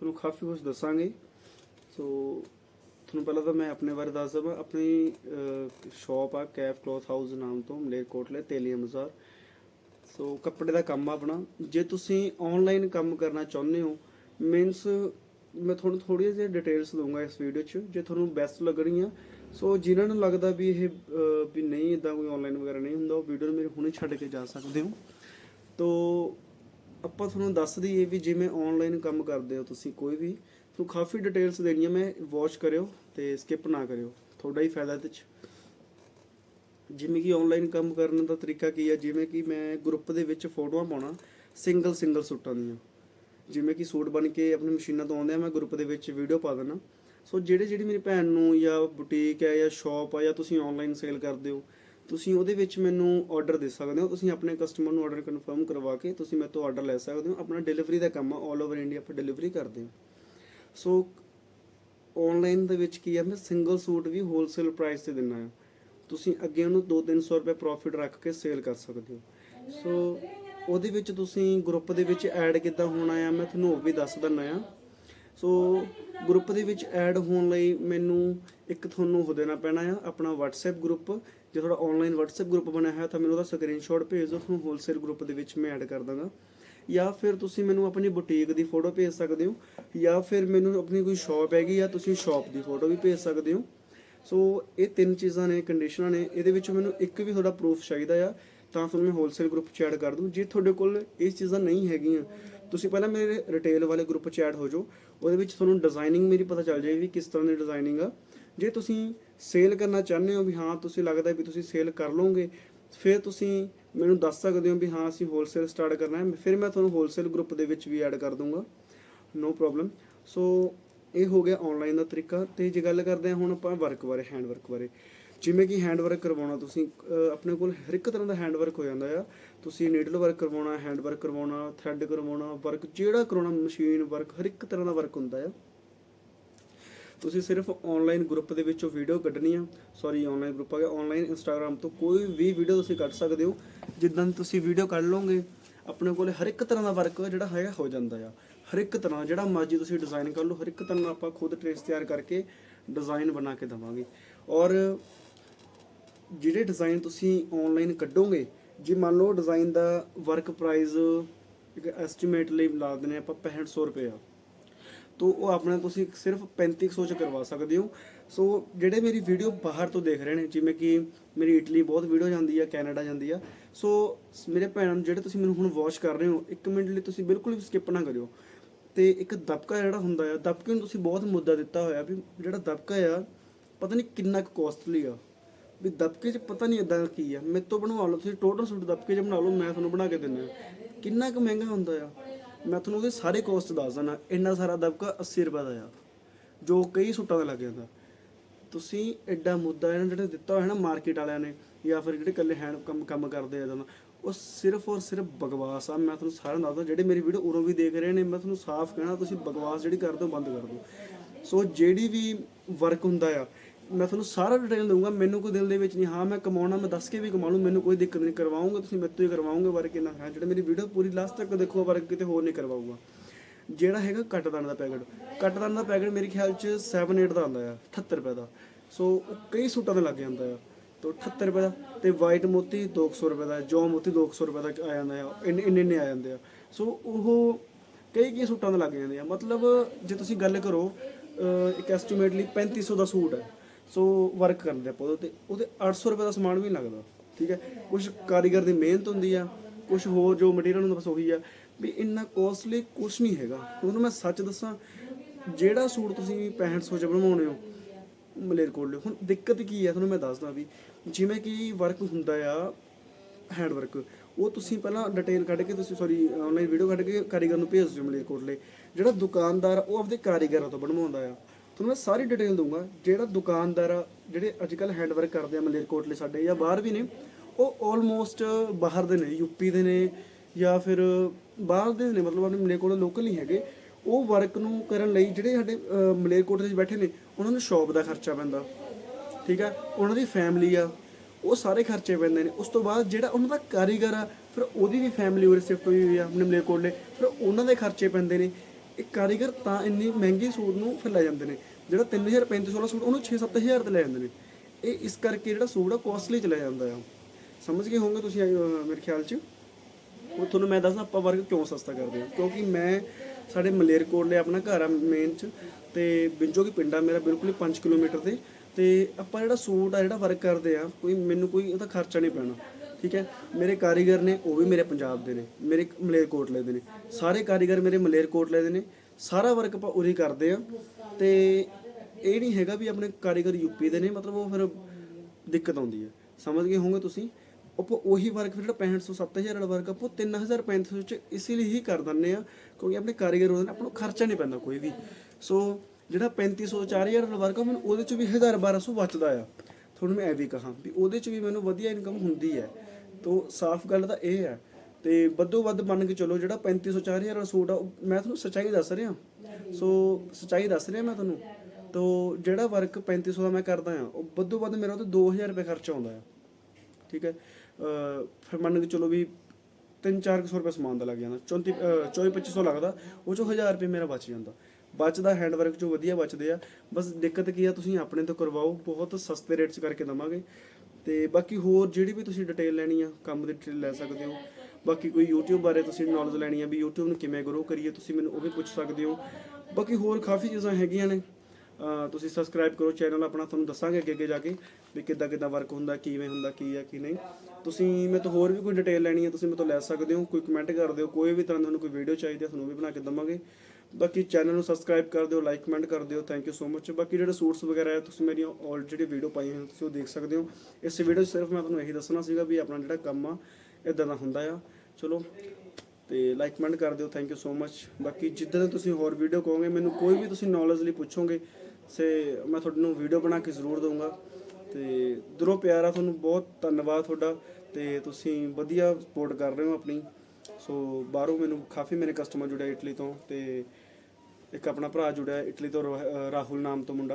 ਤੁਹਾਨੂੰ ਕਾਫੀ ਕੁਝ ਦੱਸਾਂਗੇ। ਸੋ ਤੁਹਾਨੂੰ ਪਹਿਲਾਂ ਤਾਂ ਮੈਂ ਆਪਣੇ ਬਾਰੇ ਦੱਸ ਦਵਾਂ। ਆਪਣੀ ਸ਼ਾਪ ਆ, ਕੈਫ ਕਲੋਥ ਹਾਊਸ ਨਾਮ ਤੋਂ ਮਲੇਰਕੋਟਲੇ ਤੇਲੀਆਂ ਬਾਜ਼ਾਰ ਸੋ ਕੱਪੜੇ ਦਾ ਕੰਮ ਆ ਆਪਣਾ। ਜੇ ਤੁਸੀਂ ਆਨਲਾਈਨ ਕੰਮ ਕਰਨਾ ਚਾਹੁੰਦੇ ਹੋ ਮੀਨਸ ਮੈਂ ਤੁਹਾਨੂੰ ਥੋੜੀ ਜਿਹੀ ਡਿਟੇਲਸ ਦਊਂਗਾ ਇਸ ਵੀਡੀਓ 'ਚ, ਜੇ ਤੁਹਾਨੂੰ ਬੈਸਟ ਲੱਗਣੀਆਂ ਸੋ ਜਿਨ੍ਹਾਂ ਨੂੰ ਲੱਗਦਾ ਵੀ ਇਹ ਵੀ ਨਹੀਂ ਇਦਾਂ ਕੋਈ ਆਨਲਾਈਨ ਵਗੈਰਾ ਨਹੀਂ ਹੁੰਦਾ, ਉਹ ਵੀਡੀਓ ਨੂੰ ਮੇਰੇ ਹੁਣੇ ਛੱਡ ਕੇ ਜਾ ਸਕਦੇ ਹੋ। ਤੋ ਆਪਾਂ ਤੁਹਾਨੂੰ ਦੱਸ ਦਈਏ ਵੀ ਜਿਵੇਂ ਆਨਲਾਈਨ ਕੰਮ ਕਰਦੇ ਹੋ ਤੁਸੀਂ ਕੋਈ ਵੀ, ਤੁਹਾਨੂੰ ਕਾਫੀ ਡਿਟੇਲਸ ਦੇਣੀਆਂ, ਮੈਂ ਵਾਚ ਕਰਿਓ ਤੇ ਸਕਿਪ ਨਾ ਕਰਿਓ। ਤੁਹਾਡਾ ਹੀ ਫਾਇਦਾ ਇਹਦੇ 'ਚ। ਜਿਵੇਂ ਕਿ ਆਨਲਾਈਨ ਕੰਮ ਕਰਨ ਦਾ ਤਰੀਕਾ ਕੀ ਹੈ ਜਿਵੇਂ ਕਿ ਮੈਂ ਗਰੁੱਪ ਦੇ ਵਿੱਚ ਫੋਟੋਆਂ ਪਾਉਣਾ ਸਿੰਗਲ ਸਿੰਗਲ ਸੂਟਾਂ ਦੀਆਂ। ਜਿਵੇਂ ਕਿ ਸੂਟ ਬਣ ਕੇ ਆਪਣੀ ਮਸ਼ੀਨਾਂ ਤੋਂ ਆਉਂਦੇ ਆ ਮੈਂ ਗਰੁੱਪ ਦੇ ਵਿੱਚ ਵੀਡੀਓ ਪਾ ਦੇਣਾ ਸੋ ਜਿਹੜੇ, ਜਿਹੜੀ ਮੇਰੀ ਭੈਣ ਨੂੰ ਜਾਂ ਬੁਟੀਕ ਹੈ ਜਾਂ ਸ਼ਾਪ ਆ ਜਾਂ ਤੁਸੀਂ ਆਨਲਾਈਨ ਸੇਲ ਕਰਦੇ ਹੋ ਤੁਸੀਂ ਉਹਦੇ ਵਿੱਚ ਮੈਨੂੰ ਆਰਡਰ ਦੇ ਸਕਦੇ ਹੋ। ਤੁਸੀਂ ਆਪਣੇ ਕਸਟਮਰ ਨੂੰ ਆਰਡਰ ਕਨਫਰਮ ਕਰਵਾ ਕੇ ਤੁਸੀਂ ਮੇਰੇ ਤੋਂ ਆਰਡਰ ਲੈ ਸਕਦੇ ਹੋ। ਆਪਣਾ ਡਿਲੀਵਰੀ ਦਾ ਕੰਮ ਆ ਆਲ ਓਵਰ ਇੰਡੀਆ ਆਪਾਂ ਡਿਲੀਵਰੀ ਕਰਦੇ ਹਾਂ। ਸੋ ਆਨਲਾਈਨ ਦੇ ਵਿੱਚ ਕੀ ਹੈ ਮੈਂ ਸਿੰਗਲ ਸੂਟ ਵੀ ਹੋਲਸੇਲ ਪ੍ਰਾਈਸ ਤੇ ਦਿੰਨਾ ਹੈ। ਤੁਸੀਂ ਅੱਗੇ ਉਹਨੂੰ 2-300 ਰੁਪਏ ਪ੍ਰੋਫਿਟ ਰੱਖ ਕੇ ਸੇਲ ਕਰ ਸਕਦੇ ਹੋ। ਸੋ ਉਹਦੇ ਵਿੱਚ ਤੁਸੀਂ ਗਰੁੱਪ ਦੇ ਵਿੱਚ ਐਡ ਕਿੱਦਾਂ ਹੋਣਾ ਆ, ਮੈਂ ਤੁਹਾਨੂੰ ਉਹ ਵੀ ਦੱਸ ਦਿੰਨਾ ਆ ਸੋ ਗਰੁੱਪ ਦੇ ਵਿੱਚ ਐਡ ਹੋਣ ਲਈ ਮੈਨੂੰ ਇੱਕ ਤੁਹਾਨੂੰ ਉਹ ਦੇਣਾ ਪੈਣਾ ਆ, ਆਪਣਾ WhatsApp ਗਰੁੱਪ ਜੇ ਤੁਹਾਡਾ ਆਨਲਾਈਨ WhatsApp ਗਰੁੱਪ ਬਣਿਆ ਹੈ ਤਾਂ ਮੈਨੂੰ ਉਹਦਾ ਸਕਰੀਨਸ਼ਾਟ ਭੇਜ ਦਿਓ ਤੁਹਾਨੂੰ ਹੋਲਸੇਲ ਗਰੁੱਪ ਦੇ ਵਿੱਚ ਮੈਂ ਐਡ ਕਰ ਦਾਂਗਾ। ਜਾਂ ਫਿਰ ਤੁਸੀਂ ਮੈਨੂੰ ਆਪਣੀ ਬੁਟੀਕ ਦੀ ਫੋਟੋ ਭੇਜ ਸਕਦੇ ਹੋ, ਜਾਂ ਫਿਰ ਮੈਨੂੰ ਆਪਣੀ ਕੋਈ ਸ਼ਾਪ ਹੈਗੀ ਆ, ਤੁਸੀਂ ਸ਼ਾਪ ਦੀ ਫੋਟੋ ਵੀ ਭੇਜ ਸਕਦੇ ਹੋ। ਸੋ ਇਹ ਤਿੰਨ ਚੀਜ਼ਾਂ ਨੇ ਕੰਡੀਸ਼ਨਾਂ ਨੇ, ਇਹਦੇ ਵਿੱਚ ਮੈਨੂੰ ਇੱਕ ਵੀ ਤੁਹਾਡਾ ਪ੍ਰੂਫ ਚਾਹੀਦਾ ਆ, ਤਾਂ ਤੁਹਾਨੂੰ ਮੈਂ ਹੋਲਸੇਲ ਗਰੁੱਪ ਚ ਐਡ ਕਰ ਦੂੰ। ਜੇ ਤੁਹਾਡੇ ਕੋਲ ਇਹ ਚੀਜ਼ਾਂ ਨਹੀਂ ਹੈਗੀਆਂ ਤੁਸੀਂ ਪਹਿਲਾਂ ਮੇਰੇ ਰਿਟੇਲ ਵਾਲੇ ਗਰੁੱਪ ਚ ਐਡ ਹੋ ਜਾਓ, ਉਹਦੇ ਵਿੱਚ ਤੁਹਾਨੂੰ ਡਿਜ਼ਾਈਨਿੰਗ ਮੇਰੀ ਪਤਾ ਚੱਲ ਜਾਏਗੀ ਕਿਸ ਤਰ੍ਹਾਂ ਦੀ ਡਿਜ਼ਾਈਨਿੰਗ ਆ। ਜੇ ਤੁਸੀਂ ਸੇਲ ਕਰਨਾ ਚਾਹੁੰਦੇ ਹੋ ਵੀ ਹਾਂ, ਤੁਸੀਂ ਲੱਗਦਾ ਵੀ ਤੁਸੀਂ ਸੇਲ ਕਰ ਲਓਗੇ, ਫਿਰ ਤੁਸੀਂ ਮੈਨੂੰ ਦੱਸ ਸਕਦੇ ਹੋ ਵੀ ਹਾਂ, ਅਸੀਂ ਹੋਲਸੇਲ ਸਟਾਰਟ ਕਰਨਾ ਹੈ। ਫਿਰ ਮੈਂ ਤੁਹਾਨੂੰ ਹੋਲਸੇਲ ਗਰੁੱਪ ਦੇ ਵਿੱਚ ਵੀ ਐਡ ਕਰ ਦੂੰਗਾ। ਨੋ ਪ੍ਰੋਬਲਮ ਸੋ ਇਹ ਹੋ ਗਿਆ ਆਨਲਾਈਨ ਦਾ ਤਰੀਕਾ ਤੇ ਜੇ ਗੱਲ ਕਰਦੇ ਹਾਂ ਹੁਣ ਆਪਾਂ ਵਰਕ ਬਾਰੇ ਹੈਂਡ ਵਰਕ ਬਾਰੇ ਜਿਵੇਂ ਕਿ ਹੈਂਡ ਵਰਕ ਕਰਵਾਉਣਾ, ਤੁਸੀਂ ਆਪਣੇ ਕੋਲ ਹਰ ਇੱਕ ਤਰ੍ਹਾਂ ਦਾ ਹੈਂਡ ਵਰਕ ਹੋ ਜਾਂਦਾ ਆ। ਤੁਸੀਂ ਨੀਡਲ ਵਰਕ ਕਰਵਾਉਣਾ ਹੈਂਡ ਵਰਕ ਕਰਵਾਉਣਾ ਥ੍ਰੈਡ ਕਰਵਾਉਣਾ ਵਰਕ ਜਿਹੜਾ ਕਰਾਉਣਾ ਮਸ਼ੀਨ ਵਰਕ ਹਰ ਇੱਕ ਤਰ੍ਹਾਂ ਦਾ ਵਰਕ ਹੁੰਦਾ ਆ। ਤੁਸੀਂ ਸਿਰਫ ਆਨਲਾਈਨ ਗਰੁੱਪ ਦੇ ਵਿੱਚੋਂ ਵੀਡੀਓ ਕੱਢਣੀ ਆ। ਸੌਰੀ ਆਨਲਾਈਨ ਗਰੁੱਪ ਆ ਗਿਆ। ਆਨਲਾਈਨ ਇੰਸਟਾਗ੍ਰam ਤੋਂ ਕੋਈ ਵੀ ਵੀਡੀਓ ਤੁਸੀਂ ਕੱਢ ਸਕਦੇ ਹੋ। ਜਿੱਦਾਂ ਤੁਸੀਂ ਵੀਡੀਓ ਕੱਢ ਲਓਗੇ, ਆਪਣੇ ਕੋਲ ਹਰ ਇੱਕ ਤਰ੍ਹਾਂ ਦਾ ਵਰਕ ਜਿਹੜਾ ਹੈਗਾ ਹੋ ਜਾਂਦਾ ਆ। ਹਰ ਇੱਕ ਤਰ੍ਹਾਂ, ਜਿਹੜਾ ਮਰਜ਼ੀ ਤੁਸੀਂ ਡਿਜ਼ਾਈਨ ਕਰ ਲਓ, ਹਰ ਇੱਕ ਤਰ੍ਹਾਂ ਦਾ ਆਪਾਂ ਖੁਦ ਟ੍ਰੇਸ ਤਿਆਰ ਕਰਕੇ ਡਿਜ਼ਾਈਨ ਬਣਾ ਕੇ ਦਵਾਂਗੇ। ਔਰ ਜਿਹੜੇ ਡਿਜ਼ਾਈਨ ਤੁਸੀਂ ਆਨਲਾਈਨ ਕੱਢੋਗੇ, ਜੇ ਮੰਨ ਲਓ ਡਿਜ਼ਾਈਨ ਦਾ ਵਰਕ ਪ੍ਰਾਈਸ ਇੱਕ ਐਸਟੀਮੇਟ ਲਈ ਲਾ ਦਿੰਦੇ ਆਪਾਂ 6500 ਰੁਪਏ ਆ, ਤੋ ਉਹ ਆਪਣਾ ਤੁਸੀਂ ਸਿਰਫ 3500 ਚ ਕਰਵਾ ਸਕਦੇ ਹੋ। ਸੋ ਜਿਹੜੇ ਮੇਰੀ ਵੀਡੀਓ ਬਾਹਰ ਤੋਂ ਦੇਖ ਰਹੇ ਨੇ, ਜਿਵੇਂ ਕਿ ਮੇਰੀ ਇਟਲੀ ਬਹੁਤ ਵੀਡੀਓ ਜਾਂਦੀ ਆ ਕੈਨੇਡਾ ਜਾਂਦੀ ਆ, ਸੋ ਮੇਰੇ ਭੈਣਾਂ ਨੂੰ ਜਿਹੜੇ ਤੁਸੀਂ ਮੈਨੂੰ ਹੁਣ ਵਾਚ ਕਰ ਰਹੇ ਹੋ, ਇੱਕ ਮਿੰਟ ਲਈ ਤੁਸੀਂ ਬਿਲਕੁਲ ਵੀ ਸਕਿਪ ਨਾ ਕਰਿਓ। ਤੇ ਇੱਕ ਦਬਕਾ ਜਿਹੜਾ ਹੁੰਦਾ ਆ, ਦਬਕੇ ਨੂੰ ਤੁਸੀਂ ਬਹੁਤ ਮੁੱਦਾ ਦਿੱਤਾ ਹੋਇਆ ਵੀ ਜਿਹੜਾ ਦਬਕਾ ਆ, ਪਤਾ ਨਹੀਂ ਕਿੰਨਾ ਕੁ ਕੋਸਟਲੀ ਆ। ਵੀ ਦਬਕੇ 'ਚ ਪਤਾ ਨਹੀਂ ਇਦਾਂ ਕੀ ਆ। ਮੇਰੇ ਤੋਂ ਬਣਵਾ ਲਓ, ਤੁਸੀਂ ਟੋਟਲ ਸੂਟ ਦਬਕੇ 'ਚ ਬਣਾ ਲਓ, ਮੈਂ ਤੁਹਾਨੂੰ ਬਣਾ ਕੇ ਦਿੰਦਾ। ਕਿੰਨਾ ਕੁ ਮਹਿੰਗਾ ਹੁੰਦਾ ਆ? ਮੈਂ ਤੁਹਾਨੂੰ ਉਹਦੇ ਸਾਰੇ ਕੋਸਟ ਦੱਸ ਦਿੰਦਾ। ਇੰਨਾ ਸਾਰਾ ਦਬਕਾ 80 ਰੁਪਏ ਦਾ ਆ, ਜੋ ਕਈ ਸੂਟਾਂ ਦਾ ਲੱਗ ਜਾਂਦਾ। ਤੁਸੀਂ ਐਡਾ ਮੁੱਦਾ ਇਹਨਾਂ ਜਿਹੜਾ ਦਿੱਤਾ ਹੋਇਆ ਨਾ ਮਾਰਕੀਟ ਵਾਲਿਆਂ ਨੇ, ਜਾਂ ਫਿਰ ਜਿਹੜੇ ਇਕੱਲੇ ਹੈਂਡ ਕੰਮ ਕੰਮ ਕਰਦੇ ਆ ਜਦੋਂ ਉਹ ਸਿਰਫ ਔਰ ਸਿਰਫ ਬਕਵਾਸ ਆ। ਮੈਂ ਤੁਹਾਨੂੰ ਸਾਰਿਆਂ ਨੂੰ ਦੱਸਦਾ, ਜਿਹੜੇ ਮੇਰੀ ਵੀਡੀਓ ਉਰੋਂ ਵੀ ਦੇਖ ਰਹੇ ਨੇ, ਮੈਂ ਤੁਹਾਨੂੰ ਸਾਫ਼ ਕਹਿਣਾ, ਤੁਸੀਂ ਬਕਵਾਸ ਜਿਹੜੀ ਕਰਦੇ ਹੋ, ਬੰਦ ਕਰ ਦਿਓ। ਸੋ ਜਿਹੜੀ ਵੀ ਵਰਕ ਹੁੰਦਾ ਆ ਮੈਂ ਤੁਹਾਨੂੰ ਸਾਰਾ ਡਿਟੇਲ ਦਊਂਗਾ, ਮੈਨੂੰ ਕੋਈ ਦਿਲ ਦੇ ਵਿੱਚ ਨਹੀਂ, ਹਾਂ ਮੈਂ ਕਮਾਉਣਾ, ਮੈਂ ਦੱਸ ਕੇ ਵੀ ਕਮਾ ਲੂੰ ਮੈਨੂੰ ਕੋਈ ਦਿੱਕਤ ਨਹੀਂ, ਕਰਵਾਉਂਗਾ ਤੁਸੀਂ ਮੇਰੇ ਤੋਂ ਹੀ ਕਰਵਾਉਂਗੇ ਵਰਕ ਇਹਨਾਂ ਹਾਂ, ਜਿਹੜਾ ਮੇਰੀ ਵੀਡੀਓ ਪੂਰੀ ਲਾਸਟ ਤੱਕ ਦੇਖੋ, ਵਰਕ ਕਿਤੇ ਹੋਰ ਨਹੀਂ ਕਰਵਾਊਗਾ। ਜਿਹੜਾ ਹੈਗਾ ਕੱਟਦਾਨ ਦਾ ਪੈਕਟ ਕੱਟਦਾਨ ਦਾ ਪੈਕਟ ਮੇਰੇ ਖਿਆਲ ਚ 7-8 ਦਾ ਆਉਂਦਾ ਆ 78 ਰੁਪਏ ਦਾ। ਸੋ ਉਹ ਕਈ ਸੂਟਾਂ ਦੇ ਲੱਗ ਜਾਂਦਾ ਆ। ਤੋ 78 ਰੁਪਏ ਦਾ, ਤੇ ਵਾਈਟ ਮੋਤੀ 200 ਰੁਪਏ ਦਾ ਜੋ ਮੋਤੀ 200 ਰੁਪਏ ਦਾ ਆ ਜਾਂਦਾ ਆ, ਇੰਨੇ ਇੰਨੇ ਇੰਨੇ ਆ ਜਾਂਦੇ ਆ। ਸੋ ਉਹ ਕਈ ਕਈ ਸੂਟਾਂ ਦੇ ਲੱਗ ਜਾਂਦੇ ਆ। ਮਤਲਬ, ਜੇ ਤੁਸੀਂ ਗੱਲ ਕਰੋ ਇੱਕ ਐਸਟੀਮੇਟਲੀ 3500 ਦਾ ਸੂਟ ਹੈ। ਸੋ ਵਰਕ ਕਰਦੇ ਆਪਾਂ ਉਹਦੇ ਤੇ। ਉਹਦੇ 800 ਰੁਪਏ ਦਾ ਸਮਾਨ ਵੀ ਨਹੀਂ ਲੱਗਦਾ। ਠੀਕ ਹੈ? ਕੁਝ ਕਾਰੀਗਰ ਦੀ ਮਿਹਨਤ ਹੁੰਦੀ ਆ ਕੁਝ ਹੋਰ ਜੋ ਮਟੀਰੀਅਲ ਹੁੰਦਾ ਬਸ ਉਹੀ ਆ। ਵੀ ਇੰਨਾ ਕੋਸਟਲੀ ਕੁਝ ਨਹੀਂ ਹੈਗਾ। ਤੁਹਾਨੂੰ ਮੈਂ ਸੱਚ ਦੱਸਾਂ ਜਿਹੜਾ ਸੂਟ ਤੁਸੀਂ 6500 ਚ ਬਣਵਾਉਣੇ ਹੋ ਮਲੇਰਕੋਟਲੇ ਹੁਣ ਦਿੱਕਤ ਕੀ ਹੈ ਤੁਹਾਨੂੰ ਮੈਂ ਦੱਸਦਾ ਵੀ ਜਿਵੇਂ ਕਿ ਵਰਕ ਹੁੰਦਾ ਆ ਹੈਂਡ ਵਰਕ ਉਹ ਤੁਸੀਂ ਪਹਿਲਾਂ ਡਿਟੇਲ ਕੱਢ ਕੇ ਤੁਸੀਂ ਸੌਰੀ ਆਨਲਾਈਨ ਵੀਡੀਓ ਕੱਢ ਕੇ ਕਾਰੀਗਰ ਨੂੰ ਭੇਜ ਦਿਓ ਮਲੇਰਕੋਟਲੇ ਜਿਹੜਾ ਦੁਕਾਨਦਾਰ ਆ, ਉਹ ਆਪਦੇ ਕਾਰੀਗਰਾਂ ਤੋਂ ਬਣਵਾਉਂਦਾ ਆ। ਤੁਹਾਨੂੰ ਮੈਂ ਸਾਰੀ ਡਿਟੇਲ ਦਊਂਗਾ। ਜਿਹੜਾ ਦੁਕਾਨਦਾਰ ਆ, ਜਿਹੜੇ ਅੱਜ ਕੱਲ ਹੈਂਡ ਵਰਕ ਕਰਦੇ ਆ ਮਲੇਰਕੋਟਲੇ ਸਾਡੇ ਜਾਂ ਬਾਹਰ ਵੀ ਨੇ ਉਹ ਆਲਮੋਸਟ ਬਾਹਰ ਦੇ ਨੇ ਯੂਪੀ ਦੇ ਨੇ ਜਾਂ ਫਿਰ ਬਾਹਰ ਦੇ ਨੇ ਮਤਲਬ ਆਪਣੇ ਮਲੇਰਕੋਟਲੇ ਲੋਕਲ ਨਹੀਂ ਹੈਗੇ। ਉਹ ਵਰਕ ਨੂੰ ਕਰਨ ਲਈ ਜਿਹੜੇ ਸਾਡੇ ਅਹ, ਮਲੇਰਕੋਟਲੇ 'ਚ ਬੈਠੇ ਨੇ ਉਹਨਾਂ ਨੂੰ ਸ਼ੌਪ ਦਾ ਖਰਚਾ ਪੈਂਦਾ। ਠੀਕ ਆ? ਉਹਨਾਂ ਦੀ ਫੈਮਿਲੀ ਆ ਉਹ ਸਾਰੇ ਖਰਚੇ ਪੈਂਦੇ ਨੇ। ਉਸ ਤੋਂ ਬਾਅਦ ਜਿਹੜਾ ਉਹਨਾਂ ਦਾ ਕਾਰੀਗਰ ਆ ਫਿਰ ਉਹਦੀ ਵੀ ਫੈਮਿਲੀ ਉਰੇ ਸ਼ਿਫਟ ਹੋਈ ਹੋਈ ਆ ਆਪਣੇ ਮਲੇਰਕੋਟਲੇ ਫਿਰ ਉਹਨਾਂ ਦੇ ਖਰਚੇ ਪੈਂਦੇ ਨੇ। ਇਹ ਕਾਰੀਗਰ ਤਾਂ ਇੰਨੀ ਮਹਿੰਗੀ ਸੂਟ ਨੂੰ ਫਿਰ ਲੈ ਜਾਂਦੇ ਨੇ। ਜਿਹੜਾ 3000 3500 ਵਾਲਾ ਸੂਟ, ਉਹਨੂੰ 6-7000 ਤੇ ਲੈ ਜਾਂਦੇ ਨੇ। ਇਹ ਇਸ ਕਰਕੇ ਜਿਹੜਾ ਸੂਟ ਆ ਕੋਸਟਲੀ ਚ ਜਾਂਦਾ ਆ। ਸਮਝ ਗਏ ਹੋਵੋਗੇ ਤੁਸੀਂ ਮੇਰੇ ਖਿਆਲ ਚ? ਉਹ ਤੁਹਾਨੂੰ ਮੈਂ ਦੱਸਦਾ, ਆਪਾਂ ਵਰਕ ਕਿਉਂ ਸਸਤਾ ਕਰਦੇ ਹਾਂ ਕਿਉਂਕਿ ਮੈਂ ਸਾਡੇ ਮਲੇਰਕੋਟਲੇ ਆਪਣਾ ਘਰ ਆ ਮੇਨ ਚ, ਤੇ ਬਿੰਜੋ ਕੀ ਪਿੰਡਾ ਮੇਰਾ, ਬਿਲਕੁਲ ਹੀ 5 ਕਿਲੋਮੀਟਰ ਤੇ। ਤੇ ਆਪਾਂ ਜਿਹੜਾ ਸੂਟ ਆ, ਜਿਹੜਾ ਵਰਕ ਕਰਦੇ ਆ, ਕੋਈ, ਮੈਨੂੰ ਕੋਈ ਉਹਦਾ ਖਰਚਾ ਨਹੀਂ ਪੈਣਾ। ਠੀਕ ਹੈ? ਮੇਰੇ ਕਾਰੀਗਰ ਨੇ, ਉਹ ਵੀ ਮੇਰੇ ਪੰਜਾਬ ਦੇ ਨੇ, ਮੇਰੇ ਮਲੇਰਕੋਟਲੇ ਦੇ ਨੇ। ਸਾਰੇ ਕਾਰੀਗਰ ਮੇਰੇ ਮਲੇਰਕੋਟਲੇ ਦੇ ਨੇ। ਸਾਰਾ ਵਰਕ ਆਪਾਂ ਉਰੀ ਕਰਦੇ ਆ ਤੇ ਇਹ ਨਹੀਂ ਹੈਗਾ ਵੀ ਆਪਣੇ ਕਾਰੀਗਰ ਯੂਪੀ ਦੇ ਨੇ, ਮਤਲਬ ਉਹ ਫਿਰ ਦਿੱਕਤ ਆਉਂਦੀ ਹੈ। ਸਮਝ ਗਏ ਹੋਵੋਗੇ ਤੁਸੀਂ? ਆਪਾਂ ਉਹੀ ਵਰਕ ਫਿਰ ਜਿਹੜਾ 6500 7000 ਵਾਲਾ ਵਰਕ ਆਪਾਂ 3500 ਚ ਇਸੇ ਲਈ ਹੀ ਕਰ ਦਿੰਦੇ ਆ ਕਿਉਂਕਿ ਆਪਣੇ ਕਾਰੀਗਰ ਉਹਦੇ ਨਾਲ ਆਪਾਂ ਨੂੰ ਖਰਚਾ ਨਹੀਂ ਪੈਂਦਾ ਕੋਈ ਵੀ। ਸੋ ਜਿਹੜਾ 3500 4000 ਵਾਲਾ ਵਰਕ ਆ, ਮੈਨੂੰ ਉਹਦੇ ਚ ਵੀ 1000 1200 ਬਚਦਾ ਆ। ਤੁਹਾਨੂੰ ਮੈਂ ਇਹ ਵੀ ਕਹਾਂ ਵੀ ਉਹਦੇ ਚ ਵੀ ਮੈਨੂੰ ਵਧੀਆ ਇਨਕਮ ਹੁੰਦੀ ਹੈ। ਤੋ ਸਾਫ਼ ਗੱਲ ਤਾਂ ਇਹ ਹੈ। ਤੇ ਵੱਧੋ ਵੱਧ ਮੰਨ ਕੇ ਚਲੋ ਜਿਹੜਾ 3500 4000 ਵਾਲਾ ਸੂਟ ਆ, ਉਹ ਮੈਂ ਤੁਹਾਨੂੰ ਸੱਚਾਈ ਦੱਸ ਰਿਹਾ। ਸੋ ਸੱਚਾਈ ਦੱਸ ਰਿਹਾ ਮੈਂ ਤੁਹਾਨੂੰ। ਤੋ ਜਿਹੜਾ ਵਰਕ 3500 ਦਾ ਮੈਂ ਕਰਦਾ ਆ ਉਹ ਵੱਧੋ ਵੱਧ ਮੇਰਾ ਉਹ 2000 ਰੁਪਏ ਖਰਚਾ ਆਉਂਦਾ ਆ ਠੀਕ ਹੈ? ਫਿਰ ਮੰਨ ਕੇ ਚਲੋ ਵੀ 3-400 ਰੁਪਏ ਸਮਾਨ ਦਾ ਲੱਗ ਜਾਂਦਾ। 34 24-2500 ਲੱਗਦਾ, ਉਹ ਚੋਂ 1000 ਰੁਪਏ ਮੇਰਾ ਬਚ ਜਾਂਦਾ। ਬਚਦਾ ਹੈਂਡਵਰਕ ਜੋ ਵਧੀਆ ਬਚਦੇ ਆ। ਬਸ ਦਿੱਕਤ ਕੀ ਆ, ਤੁਸੀਂ ਆਪਣੇ ਤੋਂ ਕਰਵਾਓ, ਬਹੁਤ ਸਸਤੇ ਰੇਟ 'ਚ ਕਰਕੇ ਦਵਾਂਗੇ। ਤੇ ਬਾਕੀ ਹੋਰ ਜਿਹੜੀ ਵੀ ਤੁਸੀਂ ਡਿਟੇਲ ਲੈਣੀ ਆ, ਕੰਮ ਦੀ ਡਿਟੇਲ ਲੈ ਸਕਦੇ ਹੋ। ਬਾਕੀ ਕੋਈ YouTube ਬਾਰੇ ਤੁਸੀਂ ਨੌਲੇਜ ਲੈਣੀ ਆ ਵੀ YouTube ਨੂੰ ਕਿਵੇਂ ਗਰੋ ਕਰੀਏ, ਤੁਸੀਂ ਮੈਨੂੰ ਉਹ ਵੀ ਪੁੱਛ ਸਕਦੇ ਹੋ। ਬਾਕੀ ਹੋਰ ਕਾਫੀ ਚੀਜ਼ਾਂ ਹੈਗੀਆਂ ਨੇ। ਤੁਸੀਂ ਸਬਸਕ੍ਰਾਈਬ ਕਰੋ ਚੈਨਲ ਆਪਣਾ, ਤੁਹਾਨੂੰ ਦੱਸਾਂਗੇ ਅੱਗੇ ਅੱਗੇ ਜਾ ਕੇ ਵੀ ਕਿੱਦਾਂ ਕਿੱਦਾਂ ਵਰਕ ਹੁੰਦਾ, ਕਿਵੇਂ ਹੁੰਦਾ, ਕੀ ਆ, ਕੀ ਨਹੀਂ। ਤੁਸੀਂ ਮੇਰੇ ਤੋਂ ਹੋਰ ਵੀ ਕੋਈ ਡਿਟੇਲ ਲੈਣੀ ਹੈ ਤੁਸੀਂ ਮੇਰੇ ਤੋਂ ਲੈ ਸਕਦੇ ਹੋ, ਕੋਈ ਕਮੈਂਟ ਕਰ ਦਿਓ, ਕੋਈ ਵੀ ਤਰ੍ਹਾਂ ਤੁਹਾਨੂੰ ਕੋਈ ਵੀਡੀਓ ਚਾਹੀਦੀ ਹੈ ਤੁਹਾਨੂੰ ਉਹ ਵੀ ਬਣਾ ਕੇ ਦਵਾਂਗੇ। ਬਾਕੀ ਚੈਨਲ ਨੂੰ ਸਬਸਕ੍ਰਾਈਬ ਕਰ ਦਿਓ ਲਾਈਕ ਕਮੈਂਟ ਕਰ ਦਿਓ ਥੈਂਕ ਯੂ ਸੋ ਮਚ ਬਾਕੀ ਜਿਹੜੇ ਸੂਟਸ ਵਗੈਰਾ ਹੈ, ਤੁਸੀਂ ਮੇਰੀਆਂ ਆਲਰੇਡੀ ਵੀਡੀਓ ਪਾਈ ਹੋਈ ਤੁਸੀਂ ਉਹ ਦੇਖ ਸਕਦੇ ਹੋ। ਇਸ ਵੀਡੀਓ 'ਚ ਸਿਰਫ ਮੈਂ ਤੁਹਾਨੂੰ ਇਹੀ ਦੱਸਣਾ ਸੀਗਾ ਵੀ ਆਪਣਾ ਜਿਹੜਾ ਕੰਮ ਆ ਇਦਾਂ ਦਾ ਹੁੰਦਾ ਆ। ਚਲੋ, ਤੇ ਲਾਈਕ ਕਮੈਂਟ ਕਰ ਦਿਓ ਥੈਂਕ ਯੂ ਸੋ ਮਚ ਬਾਕੀ ਜਿੱਦਾਂ ਤੁਸੀਂ ਹੋਰ ਵੀਡੀਓ ਕਹੋਗੇ, ਮੈਨੂੰ ਕੋਈ ਵੀ ਤੁਸੀਂ ਨੌਲੇਜ ਲਈ ਪੁੱਛੋਗੇ, ਸੇ ਮੈਂ ਤੁਹਾਨੂੰ ਵੀਡੀਓ ਬਣਾ ਕੇ ਜ਼ਰੂਰ ਦਊਂਗਾ। ਤੇ ਦਿਲੋਂ ਆ ਤੁਹਾਨੂੰ ਬਹੁਤ ਧੰਨਵਾਦ ਤੁਹਾਡਾ, ਤੇ ਤੁਸੀਂ ਵਧੀਆ ਸਪੋਰਟ ਕਰ ਰਹੇ ਹੋ ਆਪਣੀ। ਸੋ ਬਾਹਰੋਂ ਮੈਨੂੰ ਕਾਫੀ ਮੇਰੇ ਕਸਟਮਰ ਜੁੜੇ ਇਟਲੀ ਤੋਂ, ਤੇ ਇੱਕ ਆਪਣਾ ਭਰਾ ਜੁੜਿਆ ਇਟਲੀ ਤੋਂ ਰੋਹ- ਅਹ ਰਾਹੁਲ ਨਾਮ ਤੋਂ ਮੁੰਡਾ।